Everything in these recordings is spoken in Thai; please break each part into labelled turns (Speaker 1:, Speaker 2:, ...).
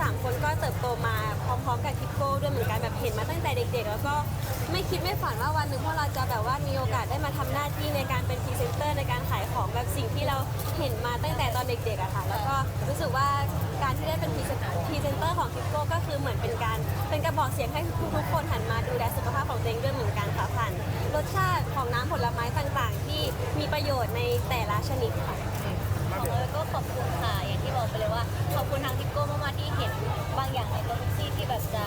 Speaker 1: สามคนก็เติบโตมาพร้อมๆกับทิปโก้ด้วยเหมือนกันแบบเห็นมาตั้งแต่เด็กๆ แล้วก็ไม่คิดไม่ฝันว่าวันหนึ่งพวกเราจะแบบว่ามีโอกาสได้มาทำหน้าที่ในการเป็นพรีเซนเตอร์ในการขายของแบบสิ่งที่เราเห็นมาตั้งแต่ตอนเด็กๆอะค่ะ แล้วก็รู้สึกว่าการที่ได้เป็นพรีเซนพรีเซนเตอร์ของทิปโก้ก็คือเหมือนเป็นการเป็นกระบอกเสียงให้ทุกๆคนหันมาดูแลสุขภาพของตัวเองด้วยเหมือนกันค่ะผ่านรสชาติของน้ำผลไม้ต่างๆ ที่มีประโยชน์ในแต่ละชนิดค่ะ
Speaker 2: ของเอิร์ธก็ขอบคุณค่ะอย่างที่บอกไปเลยว่าขอบคุณทางทิปโก้มากๆที่เห็น บางอย่างในตัวพิกซี่ที่แบบจะ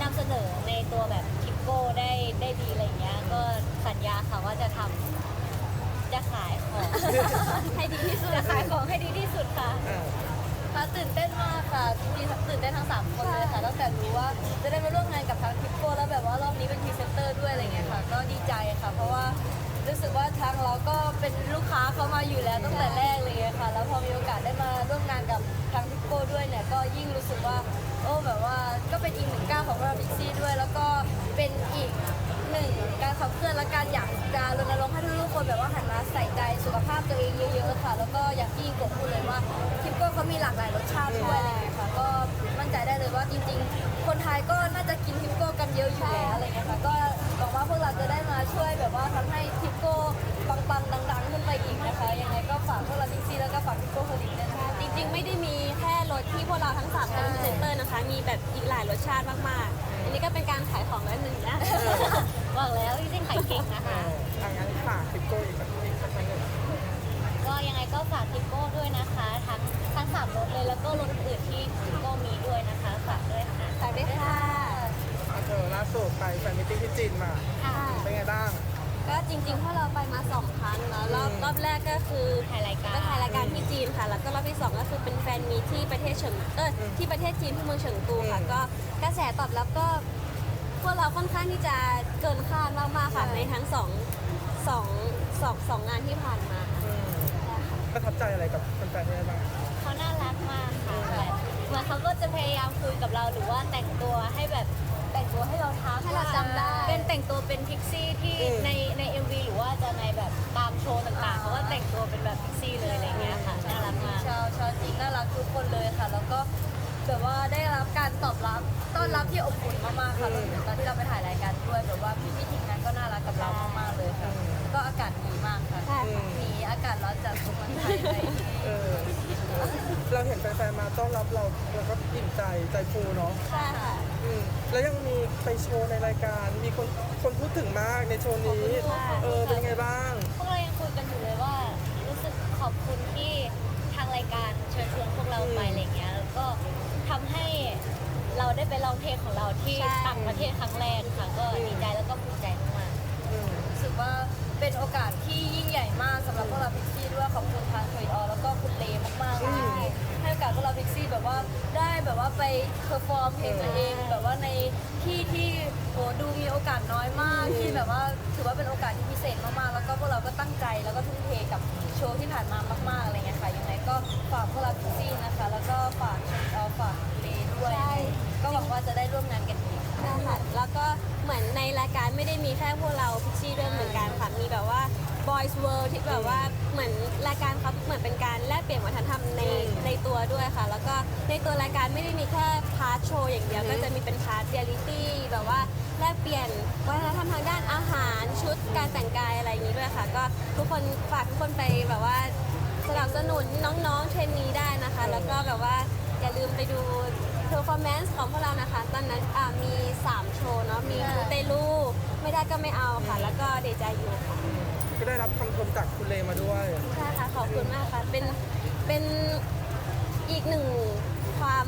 Speaker 2: นำเสนอในตัวแบบทิปโก้ได้ได้ดีอะไรอย่างเงี้ย ก็สัญญาค่ะว่าจะทำจะขายของ
Speaker 1: ให้ดีที่สุด
Speaker 2: จะขายของให้ดีที่สุดค่ะ
Speaker 3: อ่า
Speaker 2: ค่ะตื่นเต้นมากค่ะมีตื่นเต้นทั้งสามคนเลยค่ะตั้งแต่รู้ว่าจะได้มาร่วมงานกับทางทิปโก้แล้วแบบว่ารอบนี้เป็นพรีเซนเตอร์ด้วยอะไรเงี้ยค่ะ ก็ดีใจค่ะ เพราะว่ารู้สึกว่าทางเราก็เป็นลูกค้าเขามาอยู่แล้วตั้งแต่แรกเลยอะค่ะ แล้วพอมีโอกาสได้มาร่วมงานกับทางทิปโก้ด้วยเนี่ยก็ยิ่งรู้สึก ค์ให้ทุกๆคนแบบว่าหันมาใส่ใจสุขภาพตัวเองเยอะๆค่ะ แล้วก็อย่างที่กบพูดเลยว่าทิปโก้เขามีหลากหลายรสชาติด้วยอะไรอย่างเงี้ยค่ะ ก็มั่นใจได้เลยว่าจริง ๆ คนไทยก็น่าจะกินทิปโก้กันเยอะอยู่แล้วอะไรเงี้ยค่ะ ก็หวังว่าพวกเราจะได้มาช่วยแบบว่าทำให้ทิปโก้ปังๆดังๆขึ้นไปอีกนะคะ ยังไงก็ฝากพวกเราพิกซี่แล้วก็ฝากทิปโก้โฮลิงด้วยนะคะ
Speaker 1: จริงๆ ไม่ได้มีแค่รสที่พวกเราทั้งสามคนเป็นพรีเซนเตอร์นะคะ มีแบบอีกหลายรสชาติมากๆ อันนี้ก็เป็นการขายของแล้วหนึ่งนะ
Speaker 2: บอกแล้วจริงๆขายเก่งนะ
Speaker 3: เอ
Speaker 2: คะ
Speaker 3: โก้อีกสักอีกสักครั้งหนึ่ง
Speaker 2: ก็ยังไงก็ฝากทิปโก้ด้วยนะคะ ทั้งทั้งสามรถเลยแล้วก็รถอื่นๆที่ทิปโก้มีด้วยนะคะฝากด้วยค่ะ
Speaker 1: ฝากด้วยค่ะ
Speaker 3: อะเธอล่าสุดไปแฟนมิตติ้งที่จีนมา
Speaker 2: ค่ะ
Speaker 3: เป็นไงบ้าง
Speaker 1: ก็จริงๆพวกเราไปมาสองครั้งเนาะรอบ
Speaker 3: อืม
Speaker 1: รอบแรกก็คือ
Speaker 2: ถ่ายรายการ
Speaker 1: ไปถ่ายรายการที่จีนค่ะ แล้วก็รอบที่สองก็คือเป็นแฟนมีตที่ประเทศเฉิงเออที่ประเทศจีนที่เมืองเฉิงตูค่ะ
Speaker 3: อืม
Speaker 1: ก็กระแสตอบรับก็ พวกเราค่อนข้างที่จะเกินคาดมากๆค่ะในทั้งสองสองสองสองงานที่ผ่านมา
Speaker 3: อืมประทับใจอะไรกับแฟนๆที่ได้บ้าง
Speaker 2: เขาน่ารักมากค่ะแบบเหมือนเขาก็จะพยายามคุยกับเราหรือว่าแต่งตัวให้แบบแต่งตัวให้เราทัก
Speaker 1: ให้เราจำได้
Speaker 2: เป็นแต่งตัวเป็นพิกซี่ที่
Speaker 3: อืม
Speaker 2: ในใน MV หรือว่าจะในแบบตามโชว์ต่างๆเขาก็แต่งตัวเป็นแบบพิกซี่เลยอะไรเงี้ยค่ะน่ารักมาก
Speaker 4: ชาวชาวจีนน่ารักทุกคนเลยค่ะ แล้วก็แบบว่าได้รับการตอบรับต้อนรับ ที่อบอุ่นมากๆค่ะรวมถึงตอนที่เราไปถ่ายรายการด้วยแบบว่าพี่พี่ๆทีมงานก็น่ารักกับเรามากๆเลยค่ะแล้วก็อากาศดีมากค่ะ
Speaker 1: ใช่ค่ะ
Speaker 4: หนีอากาศร้อนจากสุพรรณไทยไปที่
Speaker 3: เออเราเห็นแฟนๆมาต้อนรับเราเราก็อิ่มใจใจฟูเนาะ
Speaker 1: ใช่ค่ะ
Speaker 3: อืมแล้วยังมีไปโชว์ในรายการ มีคนคนพูดถึงมากในโชว์นี้เออเป็นยังไงบ้าง
Speaker 2: พวกเรายังคุยกันอยู่เลยว่า รู้สึกขอบคุณที่ทางรายการเชิญชวนพวกเราไป
Speaker 3: อืม
Speaker 2: อะไรเงี้ยแล้วก็ทำให้ เราได้ไปลองเพลงของเราที่
Speaker 1: ใช่
Speaker 2: ต่างประเทศครั้งแรกค่ะก็ดีใจแล้วก็ภูมิใจมาก
Speaker 3: อืม
Speaker 4: รู้สึกว่าเป็นโอกาสที่ยิ่งใหญ่มากสำหรับพวกเราพิกซี่ด้วยขอบคุณทางเคยออแล้วก็คุณเลมากๆเลยที่ให้โอกาสพวกเราพิกซี่แบบว่าได้แบบว่าไปเพอร์ฟอร์มเพลงตัวเอง แบบว่าในที่ที่โหดูมีโอกาสน้อยมาก
Speaker 3: อืม
Speaker 4: ที่แบบว่าถือว่าเป็นโอกาสที่พิเศษมากๆแล้วก็พวกเราก็ตั้งใจแล้วก็ทุ่มเทกับโชว์ที่ผ่านมามากๆอะไรเงี้ยค่ะยังไงก็ฝากพวกเราพิกซี่นะคะ แล้วก็ฝากเคยออฝากเลด้วย
Speaker 1: ใช่
Speaker 4: ก็ หวังว่าจะได้ร่วมงานกันอีก
Speaker 1: ใช่ค่ะแล้วก็เหมือนในรายการไม่ได้มีแค่พวกเราพิกซี่ด้วยเหมือนกันค่ะ มีแบบว่า Boys World ที่แบบว่าเหมือนรายการเขาเหมือนเป็นการแลกเปลี่ยนวัฒนธรรมใน
Speaker 3: อืม
Speaker 1: ในตัวด้วยค่ะ แล้วก็ในตัวรายการไม่ได้มีแค่พาร์ทโชว์อย่างเดียว
Speaker 3: อืม
Speaker 1: ก็จะมีเป็นพาร์ทเรียลิตี้แบบว่าแลกเปลี่ยนวัฒนธรรมทางด้านอาหารชุดการแต่งกายอะไรอย่างนี้ด้วยค่ะ ก็ทุกคนฝากทุกคนไปแบบว่าสนับสนุนน้องๆเทรนนี้ได้นะคะ แล้วก็แบบว่าอย่าลืมไปดู performance ของพวกเรานะคะ ตอนนั้นอ่ามี 3 โชว์เนาะมี
Speaker 4: ใช่
Speaker 1: คูเตลูไม่ได้ก็ไม่เอาค่ะ แล้วก็เดจายูค่ะ
Speaker 3: ก็ได้รับคำชมจากคุณเลมาด้วย
Speaker 1: ใช่ค่ะ ขอบคุณมากค่ะ เป็นเป็นอีกหนึ่งความ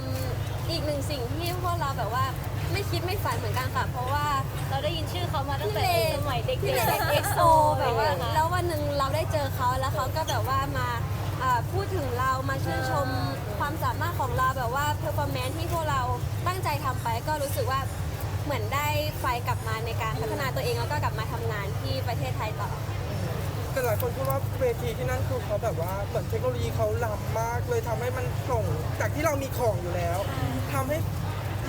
Speaker 1: อีกหนึ่งสิ่งที่พวกเราแบบว่าไม่คิดไม่ฝันเหมือนกันค่ะ เพราะว่า
Speaker 2: เราได้ยินชื่อเขามาตั้งแต่สมัยเด็ก
Speaker 1: พี่
Speaker 2: ๆ
Speaker 1: เลนเอ็กโซแบบว่าแล้ววันหนึ่งเราได้เจอเขาแล้วเขาก็แบบว่ามา อ่าพูดถึงเรามาชื่นชมความสามารถของเราแบบว่าเพอร์ฟอร์แมนที่พวกเราตั้งใจทำไปก็รู้สึกว่าเหมือนได้ไฟกลับมาในการพัฒนาตัวเองแล้วก็กลับมาทำงานที่ประเทศไทยต่อ
Speaker 3: แต่หลายคนพูดว่าเวทีที่นั่นคือเขาแบบว่าเหมือนเทคโนโลยีเขาล้ำมากเลยทำให้มันส่งจากที่เรามีของอยู่แล้วทำให้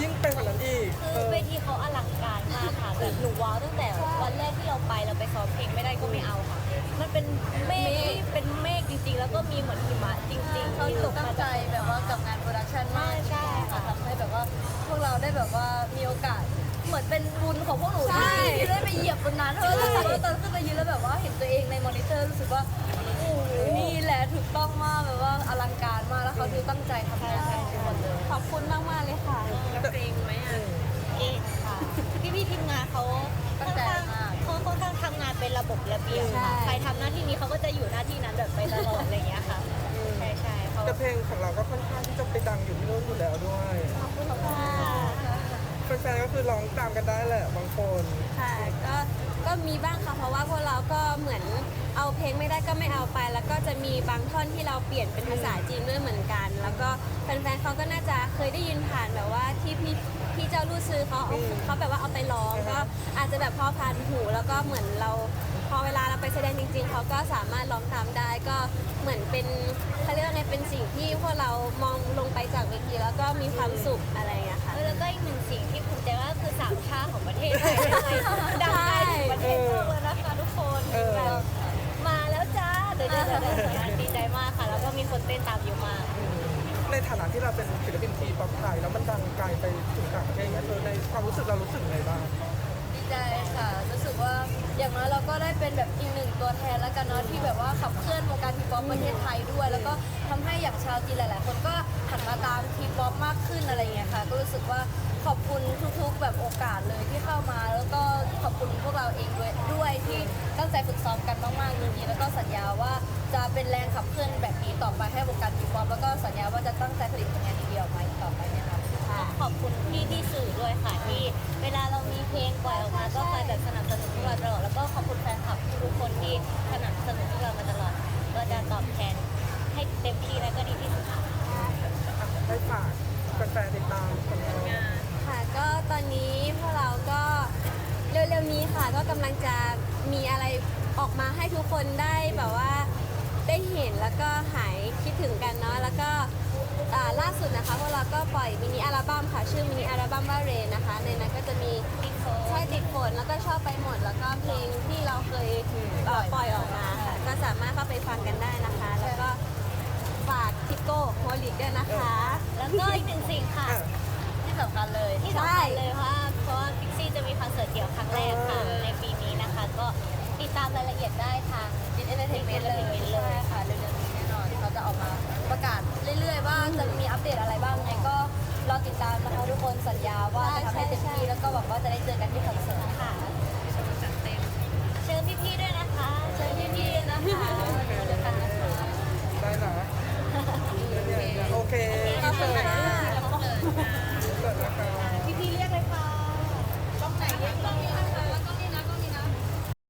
Speaker 3: ยิ่งไปกว่านั้นอีก
Speaker 2: คือ
Speaker 3: เออ
Speaker 2: เวทีเขาอลังการมากค่ะแบบหนูว้าวตั้งแต่วันแรกที่เราไปเราไปซ้อมเพลงไม่ได้ก็ไม่เอาค่ะ มันเป็นเมฆที่เป็นเมฆจริงๆ แล้วก็มีเหมือนหิมะจริงๆ
Speaker 4: เขา
Speaker 2: ที่
Speaker 4: ถู
Speaker 2: ต
Speaker 4: ก
Speaker 2: ก
Speaker 4: ตั้ง
Speaker 2: มา
Speaker 4: ใจ
Speaker 2: จาก
Speaker 4: แบบว่ากับงานโปรดักชันมาก
Speaker 2: ใช่ค่ะ
Speaker 4: ทำให้แบบว่ามีโอกาสเหมือนเป็นบุญของพวกหนู
Speaker 1: ใช่
Speaker 4: ที่ที่ได้ไปเหยียบบนนั้นเพราะรู้สึกว่าตอนขึ้นไปยืนแล้วแบบว่าเห็นตัวเองในมอนิเตอร์รู้สึกว่าโอ้โหนี่แหละถูกต้องมากแบบว่าอลังการมากแล้วเขาดูตั้งใจทำงานกันทุกคนเลย
Speaker 1: ขอบคุณมากมากๆเลยค่ะ
Speaker 5: เกรงไหมอะ
Speaker 2: เก่งค่ะ พี่พี่ๆทีมงาน ทำหน้าที่นี้เขาก็จะอยู่หน้าที่นั้นแบบไปตลอดอะไรอย่างเงี้ยค่ะใช่ใช่เขา
Speaker 3: แต่เพลงของเราก็ค่อนข้างที่จะไปดังอยู่ที่นู่นอยู่แล้วด้วย
Speaker 1: ขอบคุณค่ะ
Speaker 3: แฟนๆก็คือร้องตามกันได้แหละบางคน
Speaker 1: ค่ะ ก็ก็มีบ้างค่ะเพราะว่าพวกเราก็เหมือนเอาเพลงไม่ได้ก็ไม่เอาไป แล้วก็จะมีบางท่อนที่เราเปลี่ยนเป็นภาษาจีนด้วยเหมือนกัน แล้วก็แฟนๆเขาก็น่าจะเคยได้ยินผ่านแบบว่าที่พี่พี่เจ้าลู่ซื้อเขาเอาเขาแบบว่าเอาไปร้องก็อาจจะแบบพอผ่านหูแล้วก็เหมือนเราพ อเวลาเราไปแสดงจริง ๆ เขาก็สามารถร้องตามได้ก็เหมือนเป็นเขาเรียกว่าไงเป็นสิ่งที่พวกเรามองลงไปจากเวทีแล้วก็มีความสุขอะไรอย่างเงี้ยค่ะ
Speaker 2: แล้วก็อีกหนึ่งสิ่งที่ภูมิใจว่าคือสามชาติของประเทศไทยเลยดังไกลถึงประเทศโลกเลยนะคะทุกคน
Speaker 3: เออ
Speaker 2: แบบมาแล้วจ้าเดี๋ยวเดี๋ยวเดี๋ยวเดี๋ยวดีใจมากค่ะ แล้วก็มีคนเต้นตามเยอะมาก
Speaker 3: ในฐานะที่เราเป็นศิลปินทีป๊อปไทยแล้วมันดังไกลไปถึงต่างประเทศอย่างเงี้ยเธอในความรู้สึกเรารู้สึกไงบ้าง
Speaker 4: ดีใจค่ะ น้อยเราก็ได้เป็นแบบอีกหนึ่งตัวแทนแล้วกันเนาะที่แบบว่าขับเคลื่อนวงการทีป๊อปประเทศไทยด้วย แล้วก็ทำให้อย่างชาวจีนหลาย ๆ คนก็หันมาตามทีป๊อปมากขึ้นอะไรอย่างเงี้ยค่ะ ก็รู้สึกว่าขอบคุณทุก ๆ แบบโอกาสเลยที่เข้ามา แล้วก็ขอบคุณพวกเราเองด้วยด้วยที่ตั้งใจฝึกซ้อมกันมากๆจริงๆแล้วก็สัญญาว่าจะเป็นแรงขับเคลื่อนแบบนี้ต่อไปให้วงการทีป๊อปแล้วก็สัญญาว่าจะตั้งใจผลิตผลงานดีๆออกมาอีกต่อไปนะคะ
Speaker 2: ขอบคุณพี่ที่สื่อด้วยค่ะที่ เวลาเรามีเพลงปล่อยออกมาก็คอยแบบสนับสนุนพวกเราตลอดแล้วก็ขอบคุณแฟนคลับทุกคนที่สนับสนุนพวกเรามาตลอดก็จะตอบแทนให้เต็มที่และก็ดีที่สุดค่ะ
Speaker 3: ให้ฝากแฟนๆติดตามผลงาน
Speaker 1: ค่ะก็ตอนนี้พวกเราก็เร็วๆนี้ค่ะก็กำลังจะ มีอะไรออกมาให้ทุกคนได้แบบว่าได้เห็นแล้วก็หายคิดถึงกันเนาะแล้วก็อ่าล่าสุดนะคะพวกเราก็ปล่อยมินิอัลบั้มค่ะชื่อมินิอัลบั้มว่าเรนนะคะ ในนั้นก็จะมีใช่ติดฝนแล้วก็ชอบไปหมด แล้วก็เพลงที่เราเคยเอ่อปล่อยออกมาค่ะก็สามารถเข้าไปฟังกันได้นะคะ แล้วก็ฝากทิโก้โฮลิกด้วยนะคะ
Speaker 2: แล้วก็อีกหนึ่งสิ่งค่ะ
Speaker 3: อะ
Speaker 4: ที่สำคัญเลย
Speaker 2: ที่สำคัญเลยเพราะว่าเพราะว่าพิกซี่จะมีคอนเสิร์ตเดี่ยวครั้งแรกค่ะ
Speaker 3: เออ
Speaker 2: ใน ได้ทาง
Speaker 4: ดินเอนเตอร์เทนเมนต์เลย
Speaker 2: Entertainment เลย
Speaker 4: ใช่ค่ะเร็วๆนี้แน่นอนเขาจะออกมาประกาศเรื่อยๆ ว่าจะมีอัปเดตอะไรบ้างไงก็รอติดตามนะคะทุกคนสัญญาว่าจะทำให้เต็มที่แล้วก็หวังว่าจะได้เจอกันที่คอนเสิร์ต